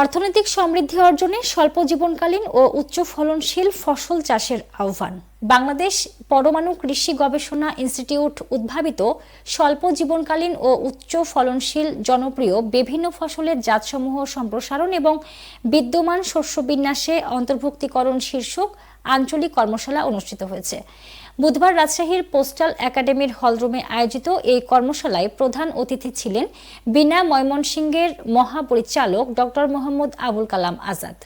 অর্থনৈতিক সমৃদ্ধি অর্জনে স্বল্প জীবনকালীন ও উচ্চ ফলনশীল ফসল চাষের আহ্বান। বাংলাদেশ পরমাণু কৃষি গবেষণা ইনস্টিটিউট উদ্ভাবিত স্বল্প জীবনকালীন ও উচ্চ ফলনশীল জনপ্রিয় বিভিন্ন ফসলের জাতসমূহ সম্প্রসারণ এবং বিদ্যমান শস্য বিন্যাসে অন্তর্ভুক্তিকরণ শীর্ষক আঞ্চলিক কর্মশালা অনুষ্ঠিত হয়েছে। বুধবার রাজশাহীর পোস্টাল একাডেমির হলরুমে আয়োজিত এই কর্মশালায় প্রধান অতিথি ছিলেন বিনা ময়মনসিংহের মহাপরিচালক ডক্টর মোহাম্মদ আবুল কালাম আজাদ।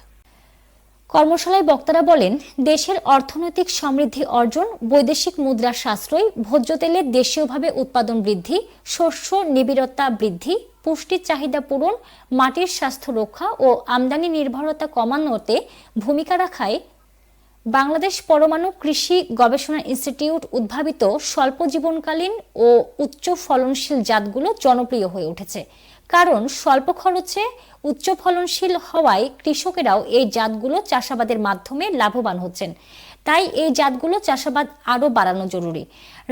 কর্মশালায় বক্তারা বলেন, দেশের অর্থনৈতিক সমৃদ্ধি অর্জন, বৈদেশিক মুদ্রার সাশ্রয়, ভোজ্য তেলের দেশীয়ভাবে উৎপাদন বৃদ্ধি, শস্য নিবিড়তা বৃদ্ধি, পুষ্টির চাহিদা পূরণ, মাটির স্বাস্থ্য রক্ষা ও আমদানি নির্ভরতা কমানোতে ভূমিকা রাখায় বাংলাদেশ পরমাণু কৃষি গবেষণা ইনস্টিটিউট উদ্ভাবিত স্বল্প জীবনকালীন ও উচ্চ ফলনশীল জাতগুলো জনপ্রিয় হয়ে উঠেছে। কারণ স্বল্প খরচে উচ্চ ফলনশীল হওয়ায় কৃষকেরাও এই জাতগুলো চাষাবাদের মাধ্যমে লাভবান হচ্ছেন। তাই এই জাতগুলো চাষাবাদ আরও বাড়ানো জরুরি।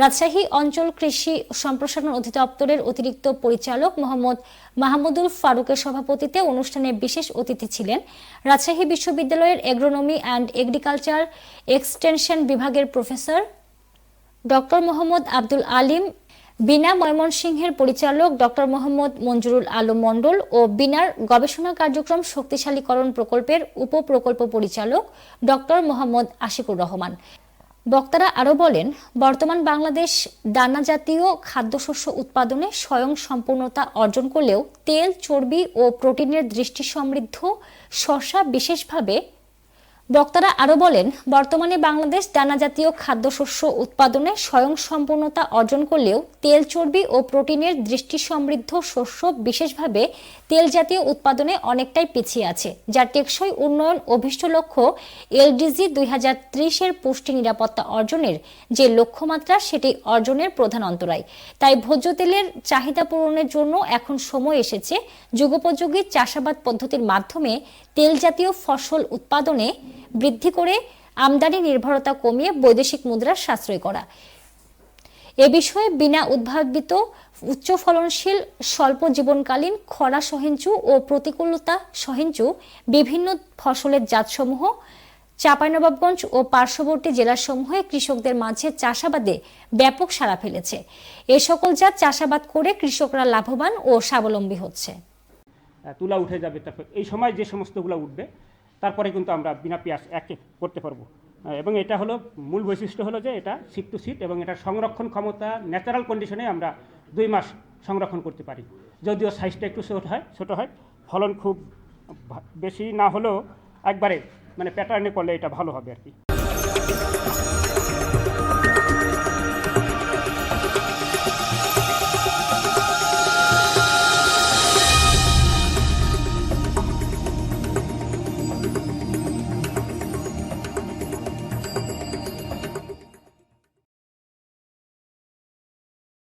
রাজশাহী অঞ্চল কৃষি সম্প্রসারণ অধিদপ্তরের অতিরিক্ত পরিচালক মোহাম্মদ মাহমুদুল ফারুকের সভাপতিতে অনুষ্ঠানে বিশেষ অতিথি ছিলেন রাজশাহী বিশ্ববিদ্যালয়ের এগ্রোনমি অ্যান্ড এগ্রিকালচার এক্সটেনশন বিভাগের প্রফেসর ডক্টর মোহাম্মদ আব্দুল আলিম বিনা ময়মনসিংহের পরিচালক ডক্টর মোহাম্মদ মঞ্জুরুল আলম মণ্ডল ও বিনার গবেষণা কার্যক্রম শক্তিশালীকরণ প্রকল্পের উপপ্রকল্প পরিচালক ডক্টর মোহাম্মদ আশিকুর রহমান। বক্তারা আরও বলেন, বর্তমান বাংলাদেশ দানা জাতীয় খাদ্যশস্য উৎপাদনে স্বয়ং সম্পূর্ণতা অর্জন করলেও তেল, চর্বি ও প্রোটিনের দৃষ্টি সমৃদ্ধ শস্যা বিশেষভাবে বক্তারা আরও বলেন, বর্তমানে বাংলাদেশ দানা জাতীয় খাদ্যশস্য উৎপাদনে স্বয়ং সম্পূর্ণতা অর্জন করলেও তেল চর্বি ও প্রোটিনের দৃষ্টি সমৃদ্ধ শস্য বিশেষভাবে তেল জাতীয় উৎপাদনে অনেকটাই পিছিয়ে আছে, যার টেকসই উন্নয়ন অভিষ্ট লক্ষ্য এলডিজি দুই হাজার ত্রিশের পুষ্টি নিরাপত্তা অর্জনের যে লক্ষ্যমাত্রা, সেটি অর্জনের প্রধান অন্তরায়। তাই ভোজ্য তেলের চাহিদা পূরণের জন্য এখন সময় এসেছে যুগোপযোগী চাষাবাদ পদ্ধতির মাধ্যমে তেল জাতীয় ফসল উৎপাদনে বৃদ্ধি করে আমদানি নির্ভরতা কমিয়ে বৈদেশিক মুদ্রার সাশ্রয় করা। এ বিষয়ে বিনা উদ্ভাবিত উচ্চ ফলনশীল স্বল্প জীবনকালীন খরা সহিঞ্চু ও প্রতিকূলতা সহিঞ্চু বিভিন্ন ফসলের জাতসমূহ, চাঁপাইনবাবগঞ্জ ও পার্শ্ববর্তী জেলাসমূহে কৃষকদের মাঝে চাষাবাদে ব্যাপক সাড়া ফেলেছে। এ সকল জাত চাষাবাদ করে কৃষকরা লাভবান ও স্বাবলম্বী হচ্ছে। তুলা উঠে যাবে এই সময় যে সমস্তগুলো উঠবে তারপরে কিন্তু আমরা বিনা পেঁয়াজ এক করতে পারব। এবং এটা হলো মূল বৈশিষ্ট্য হলো যে এটা সিট টু সিট এবং এটা সংরক্ষণ ক্ষমতা ন্যাচারাল কন্ডিশনে আমরা দুই মাস সংরক্ষণ করতে পারি। যদিও সাইজটা একটু ছোট হয়, ছোটো হয়, ফলন খুব বেশি না হলেও একবারে মানে প্যাটার্নে করলে এটা ভালো হবে আর কি।